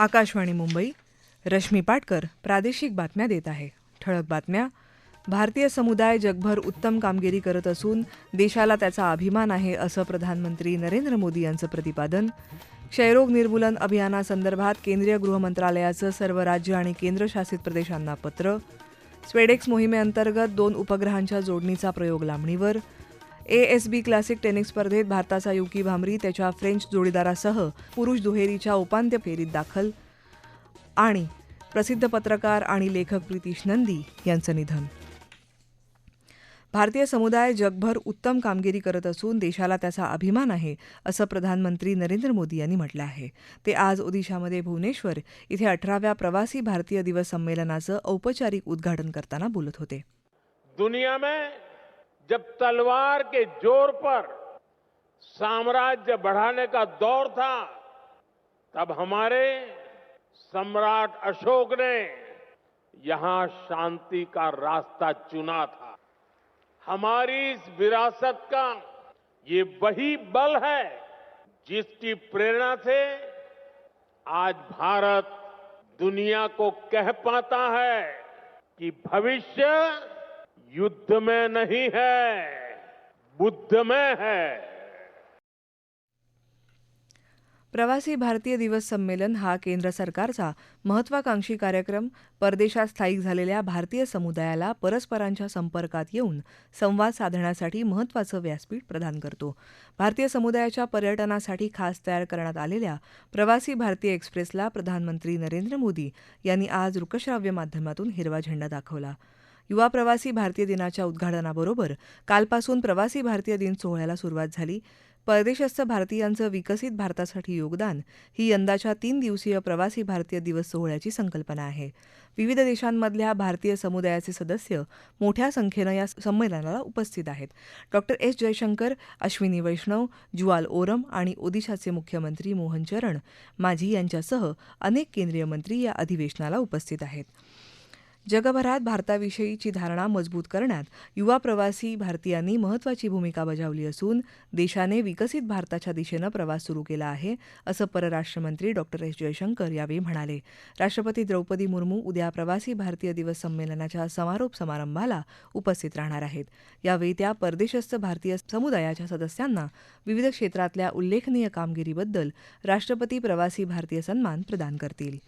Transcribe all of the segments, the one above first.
आकाशवाणी मुंबई रश्मी पाटकर प्रादेशिक बातम्या देत आहे. ठळक बातम्या. भारतीय समुदाय जगभर उत्तम कामगिरी करत असून देशाला त्याचा अभिमान आहे असं प्रधानमंत्री नरेंद्र मोदी यांचं प्रतिपादन. क्षयरोग निर्मूलन अभियानासंदर्भात केंद्रीय गृहमंत्रालयाचं सर्व राज्य आणि केंद्रशासित प्रदेशांना पत्र. स्वेडेक्स मोहिमेअंतर्गत दोन उपग्रहांच्या जोडणीचा प्रयोग लांबणीवर. A S B classic tennis स्पर्धेत भारताचा युकी भांबरी त्याच्या फ्रेंच जोडीदारासह पुरुष दुहेरीच्या उपांत्य फेरीत दाखल. आणि प्रसिद्ध पत्रकार आणि लेखक प्रितीश नंदी यांचं निधन. भारतीय समुदाय जगभर उत्तम कामगिरी करत असून देशाला त्याचा अभिमान आहे असं प्रधानमंत्री नरेंद्र मोदी यांनी म्हटलं आहे. ते आज ओदिशामध्ये भुवनेश्वर इथे अठराव्या प्रवासी भारतीय दिवस संमेलनाचं औपचारिक उद्घाटन करताना बोलत होते. दुनिया में जब तलवार के ज़ोर पर साम्राज्य बढ़ाने का दौर था, तब हमारे सम्राट अशोक ने यहाँ शांति का रास्ता चुना था। हमारी इस विरासत का ये वही बल है जिसकी प्रेरणा से आज भारत दुनिया को कह पाता है कि भविष्य युद्ध में नहीं है बुद्ध में है। प्रवासी भारतीय दिवस संमेलन हा केंद्र सरकारचा महत्वाकांक्षी कार्यक्रम. परदेशात स्थायिक झालेल्या भारतीय समुदायाला परस्परांच्या संपर्कात येऊन संवाद साधण्यासाठी महत्वाचं व्यासपीठ प्रदान करतो. भारतीय समुदायाच्या पर्यटनासाठी खास तयार करण्यात आलेल्या प्रवासी भारतीय एक्सप्रेसला प्रधानमंत्री नरेंद्र मोदी यांनी आज दृकश्राव्य माध्यमातून हिरवा झेंडा दाखवला. युवा प्रवासी भारतीय दिनाच्या उद्घाटनाबरोबर कालपासून प्रवासी भारतीय दिन सोहळ्याला सुरुवात झाली. परदेशस्थ भारतीयांचं विकसित भारतासाठी योगदान ही यंदाच्या तीन दिवसीय प्रवासी भारतीय दिवस सोहळ्याची संकल्पना आहे. विविध देशांमधल्या भारतीय समुदायाचे सदस्य मोठ्या संख्येनं या संमेलनाला उपस्थित आहेत. Doctor S. जयशंकर अश्विनी वैष्णव जुआल ओरम आणि ओदिशाचे मुख्यमंत्री मोहन चरण माझी यांच्यासह अनेक केंद्रीय मंत्री या अधिवेशनाला उपस्थित आहेत. जगभरात भारताविषयीची धारणा मजबूत करण्यात युवा प्रवासी भारतीयांनी महत्वाची भूमिका बजावली असून देशाने विकसित भारताच्या दिशेनं प्रवास सुरू केला आहे असं परराष्ट्रमंत्री डॉक्टर एस. जयशंकर यावेळी म्हणाले. राष्ट्रपती द्रौपदी मुर्मू उद्या प्रवासी भारतीय दिवस संमेलनाच्या समारोप समारंभाला उपस्थित राहणार आहेत. यावेळी त्या परदेशस्थ भारतीय समुदायाच्या सदस्यांना विविध क्षेत्रातल्या उल्लेखनीय कामगिरीबद्दल राष्ट्रपती प्रवासी भारतीय सन्मान प्रदान करतील.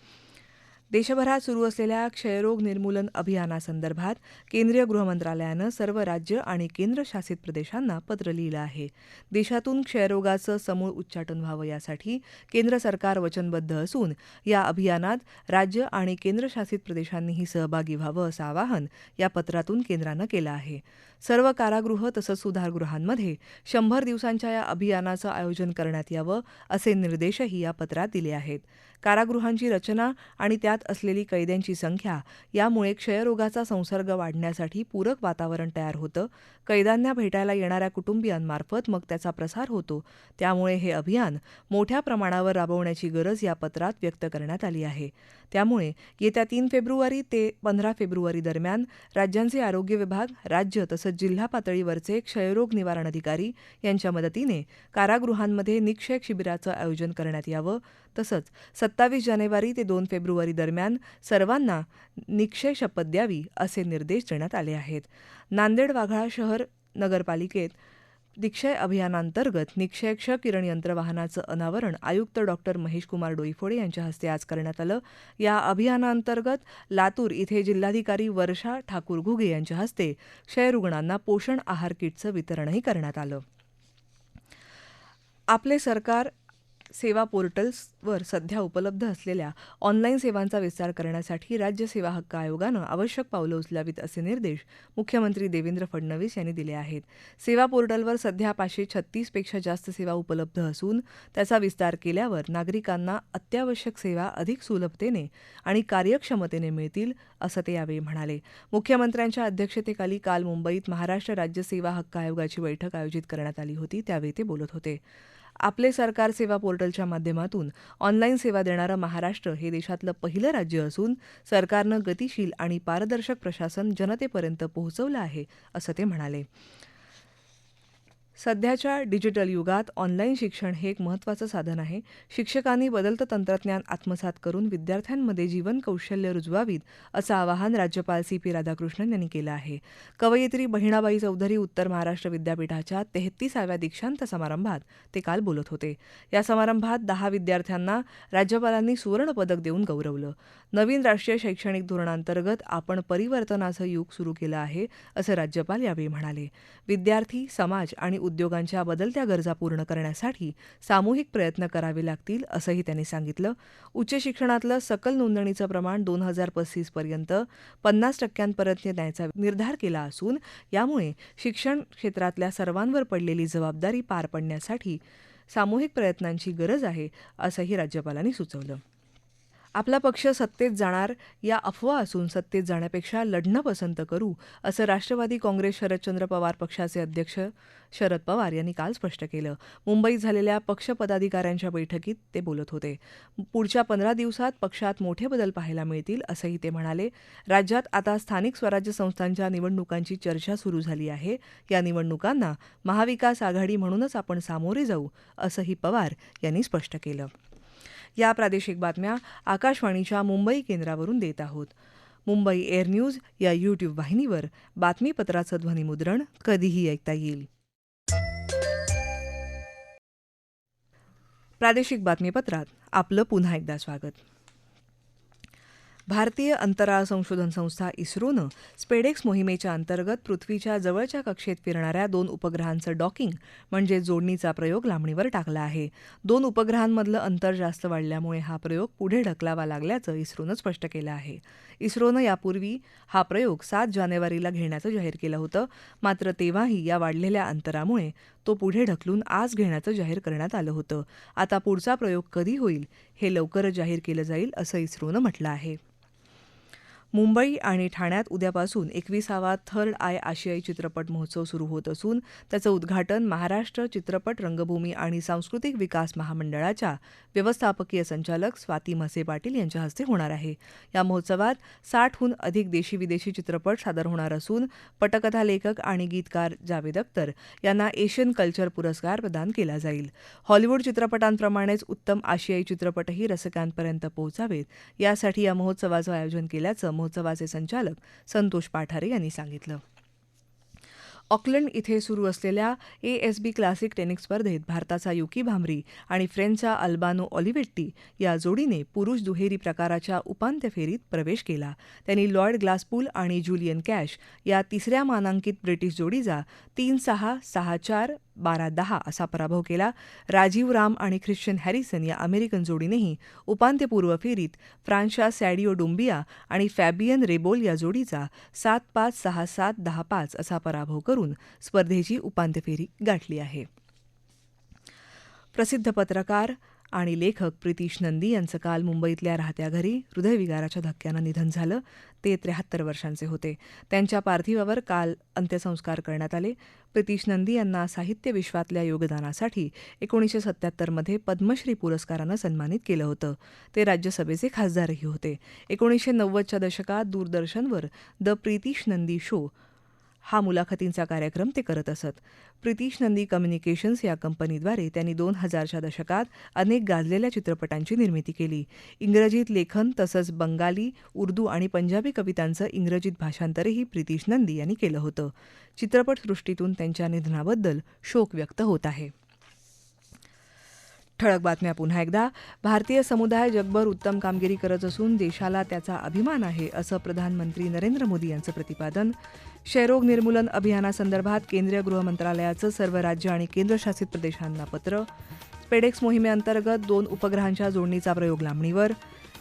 देशभरात सुरू असलेल्या क्षयरोग निर्मूलन अभियानासंदर्भात केंद्रीय गृहमंत्रालयानं सर्व राज्य आणि केंद्रशासित प्रदेशांना पत्र लिहिलं आहे. देशातून क्षयरोगाचं समूळ उच्चाटन व्हावं यासाठी केंद्र सरकार वचनबद्ध असून या अभियानात राज्य आणि केंद्रशासित प्रदेशांनीही सहभागी व्हावं असं आवाहन या पत्रातून केंद्रानं केलं आहे. सर्व कारागृह तसंच सुधारगृहांमध्ये शंभर दिवसांच्या या अभियानाचं आयोजन करण्यात यावं असे निर्देशही या पत्रात दिले आहेत. कारागृहांची रचना आणि त्यात असलेली कैद्यांची संख्या यामुळे क्षयरोगाचा संसर्ग वाढण्यासाठी पूरक वातावरण तयार होतं. कैद्यांना भेटायला येणाऱ्या कुटुंबियांमार्फत मग त्याचा प्रसार होतो. त्यामुळे हे अभियान मोठ्या प्रमाणावर राबवण्याची गरज या पत्रात व्यक्त करण्यात आली आहे. त्यामुळे येत्या तीन फेब्रुवारी ते पंधरा फेब्रुवारी दरम्यान राज्यांचे आरोग्य विभाग राज्य तसंच जिल्हा पातळीवरचे क्षयरोग निवारण अधिकारी यांच्या मदतीने कारागृहांमध्ये निक्षय शिबिराचं आयोजन करण्यात यावं. तसंच सत्तावीस जानेवारी ते दोन फेब्रुवारी दरम्यान सर्वांना निक्षय शपथ द्यावी असे निर्देश देण्यात आले आहेत. नांदेड वाघाळा शहर नगरपालिकेत निक्षय अभियानांतर्गत निक्षय क्ष किरण यंत्रवाहनाचं अनावरण आयुक्त डॉक्टर महेशकुमार डोईफोडे यांच्या हस्ते आज करण्यात आलं. या अभियानांतर्गत लातूर इथे जिल्हाधिकारी वर्षा ठाकूर घुगे यांच्या हस्ते क्षयरुग्णांना पोषण आहार किटचं वितरणही करण्यात आलं. आपले सरकार सेवा पोर्टल्सवर सध्या उपलब्ध असलेल्या ऑनलाईन सेवांचा विस्तार करण्यासाठी राज्य सेवा हक्क आयोगानं आवश्यक पावलं उचलावीत असे निर्देश मुख्यमंत्री देवेंद्र फडणवीस यांनी दिले आहेत. सेवा पोर्टलवर सध्या पाचशे छत्तीसपेक्षा जास्त सेवा उपलब्ध असून त्याचा विस्तार केल्यावर नागरिकांना अत्यावश्यक सेवा अधिक सुलभतेने आणि कार्यक्षमतेने मिळतील असं ते यावेळी म्हणाले. मुख्यमंत्र्यांच्या अध्यक्षतेखाली काल मुंबईत महाराष्ट्र राज्य सेवा हक्क आयोगाची बैठक आयोजित करण्यात आली होती त्यावेळी ते बोलत होते. आपले सरकार सेवा पोर्टलच्या माध्यमातून ऑनलाईन सेवा देणारं महाराष्ट्र हे देशातलं पहिलं राज्य असून सरकारनं गतिशील आणि पारदर्शक प्रशासन जनतेपर्यंत पोहोचवलं आहे असं ते म्हणाले. सध्याच्या डिजिटल युगात ऑनलाईन शिक्षण हे एक महत्त्वाचं साधन आहे. शिक्षकांनी बदलतं तंत्रज्ञान आत्मसात करून विद्यार्थ्यांमध्ये जीवन कौशल्य रुजवावीत असं आवाहन राज्यपाल सी पी राधाकृष्णन यांनी केलं आहे. कवयित्री बहिणाबाई चौधरी उत्तर महाराष्ट्र विद्यापीठाच्या तेहतीसाव्या दीक्षांत समारंभात ते काल बोलत होते. या समारंभात दहा विद्यार्थ्यांना राज्यपालांनी सुवर्णपदक देऊन गौरवलं. नवीन राष्ट्रीय शैक्षणिक धोरणांतर्गत आपण परिवर्तनाचं युग सुरू केलं आहे असं राज्यपाल यावेळी म्हणाले. विद्यार्थी समाज आणि उद्योगांच्या बदलत्या गरजा पूर्ण करण्यासाठी सामूहिक प्रयत्न करावे लागतील असंही त्यांनी सांगितलं. उच्च शिक्षणातलं सकल नोंदणीचं प्रमाण दोन हजार पस्तीसपर्यंत पन्नास टक्क्यांपर्यंत न्यायचा निर्धार केला असून यामुळे शिक्षण क्षेत्रातल्या सर्वांवर पडलेली जबाबदारी पार पडण्यासाठी सामूहिक प्रयत्नांची गरज आहे असंही राज्यपालांनी सुचवलं. आपला पक्ष सत्तेत जाणार या अफवा असून सत्तेत जाण्यापेक्षा लढणं पसंत करू असं राष्ट्रवादी काँग्रेस शरदचंद्र पवार पक्षाचे अध्यक्ष शरद पवार यांनी काल स्पष्ट केलं. मुंबईत झालेल्या पक्ष पदाधिकाऱ्यांच्या बैठकीत ते बोलत होते. पुढच्या पंधरा दिवसात पक्षात मोठे बदल पाहायला मिळतील असंही ते म्हणाले. राज्यात आता स्थानिक स्वराज्य संस्थांच्या निवडणुकांची चर्चा सुरू झाली आहे. या निवडणुकांना महाविकास आघाडी म्हणूनच आपण सामोरे जाऊ असंही पवार यांनी स्पष्ट केलं. या प्रादेशिक बातम्या आकाशवाणीच्या मुंबई केंद्रावरून देत आहोत. मुंबई एअर न्यूज या यूट्यूब वाहिनीवर बातमीपत्राचं ध्वनिमुद्रण कधीही ऐकता येईल. प्रादेशिक बातमीपत्रात आपलं पुन्हा एकदा स्वागत. भारतीय अंतराळ संशोधन संस्था इस्रोनं स्पेडेक्स मोहिमेच्या अंतर्गत पृथ्वीच्या जवळच्या कक्षेत फिरणाऱ्या दोन उपग्रहांचं डॉकिंग म्हणजे जोडणीचा प्रयोग लांबणीवर टाकला आहे. दोन उपग्रहांमधलं अंतर जास्त वाढल्यामुळे हा प्रयोग पुढे ढकलावा लागल्याचं इस्रोनं स्पष्ट केलं आहे. इस्रोनं यापूर्वी हा प्रयोग सात जानेवारीला घेण्याचं जाहीर केलं होतं मात्र तेव्हाही या वाढलेल्या अंतरामुळे तो पुढे ढकलून आज घेण्याचं जाहीर करण्यात आलं होतं. आता पुढचा प्रयोग कधी होईल हे लवकरच जाहीर केलं जाईल असं इस्रोनं म्हटलं आहे. मुंबई आणि ठाण्यात उद्यापासून एकविसावा थर्ड आय आशियाई चित्रपट महोत्सव सुरू होत असून त्याचं उद्घाटन महाराष्ट्र चित्रपट रंगभूमी आणि सांस्कृतिक विकास महामंडळाच्या व्यवस्थापकीय संचालक स्वाती म्हसे पाटील यांच्या हस्ते होणार आहे. या महोत्सवात साठहून अधिक देशी विदेशी चित्रपट सादर होणार असून पटकथा लेखक आणि गीतकार जावेद अख्तर यांना एशियन कल्चर पुरस्कार प्रदान केला जाईल. हॉलिवूड चित्रपटांप्रमाणेच उत्तम आशियाई चित्रपटही रसिकांपर्यंत पोहोचावेत. यासाठी या महोत्सवाचं आयोजन केल्याचं महोत्सवाचे संचालक संतोष पाठारे यांनी सांगितलं. ऑकलंड इथे सुरू असलेल्या A S B classic tennis स्पर्धेत भारताचा युकी भांबरी आणि फ्रेंचचा अल्बानो ऑलिवेट्टी या जोडीने पुरुष दुहेरी प्रकाराच्या उपांत्य फेरीत प्रवेश केला. त्यांनी लॉयड ग्लासपूल आणि जुलियन कॅश या तिसऱ्या मानांकित ब्रिटिश जोडीचा तीन सहा सहा चार बारा दहा असा पराभव केला. राजीव राम आणि ख्रिश्चन हॅरिसन या अमेरिकन जोडीनेही उपांत्यपूर्व फेरीत फ्रान्सच्या सॅडिओ डुंबिया आणि फॅबियन रेबोल या जोडीचा सात पाच सहा सात दहा पाच असा पराभव करून स्पर्धेची उपांत्य फेरी गाठली आहे. प्रसिद्ध पत्रकार आणि लेखक प्रितीश नंदी यांचं काल मुंबईतल्या राहत्या घरी हृदयविकाराच्या धक्क्यानं निधन झालं. ते त्र्याहत्तर वर्षांचे होते. त्यांच्या पार्थिवावर काल अंत्यसंस्कार करण्यात आले. प्रितीश नंदी यांना साहित्य विश्वातल्या योगदानासाठी एकोणीसशे सत्याहत्तरमध्ये पद्मश्री पुरस्कारानं सन्मानित केलं होतं. ते राज्यसभेचे खासदारही होते. एकोणीसशे नव्वदच्या दशकात दूरदर्शनवर द प्रितीश नंदी शो हा मुलाखतींचा कार्यक्रम ते करत असत. प्रितीश नंदी कम्युनिकेशन्स या कंपनीद्वारे त्यांनी दोन हजारच्या दशकात अनेक गाजलेल्या चित्रपटांची निर्मिती केली. इंग्रजीत लेखन तसंच बंगाली उर्दू आणि पंजाबी कवितांचं इंग्रजीत भाषांतरही प्रितीश नंदी यांनी केलं होतं. चित्रपटसृष्टीतून त्यांच्या निधनाबद्दल शोक व्यक्त होत आहे. ठळक बातम्या पुन्हा एकदा. भारतीय समुदाय जगभर उत्तम कामगिरी करत असून देशाला त्याचा अभिमान आहे असं प्रधानमंत्री नरेंद्र मोदी यांचं प्रतिपादन. क्षयरोग निर्मूलन अभियानासंदर्भात केंद्रीय गृहमंत्रालयाचं सर्व राज्य आणि केंद्रशासित प्रदेशांना पत्र. पेडेक्स मोहिमेअंतर्गत दोन उपग्रहांच्या जोडणीचा प्रयोग लांबणीवर.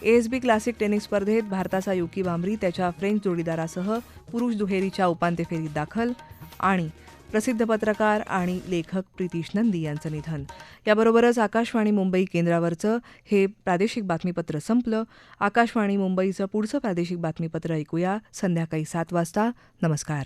एएसबी क्लासिक टेनिस स्पर्धेत भारताचा युकी बांबरी त्याच्या फ्रेंच जोडीदारासह पुरुष दुहेरीच्या उपांत्य फेरीत दाखल. आणि प्रसिद्ध पत्रकार आणि लेखक प्रितीश नंदी यांचं निधन. याबरोबरच आकाशवाणी मुंबई केंद्रावरचं हे प्रादेशिक बातमीपत्र संपलं. आकाशवाणी मुंबईचं पुढचं प्रादेशिक बातमीपत्र ऐकूया संध्याकाळी सात वाजता. नमस्कार.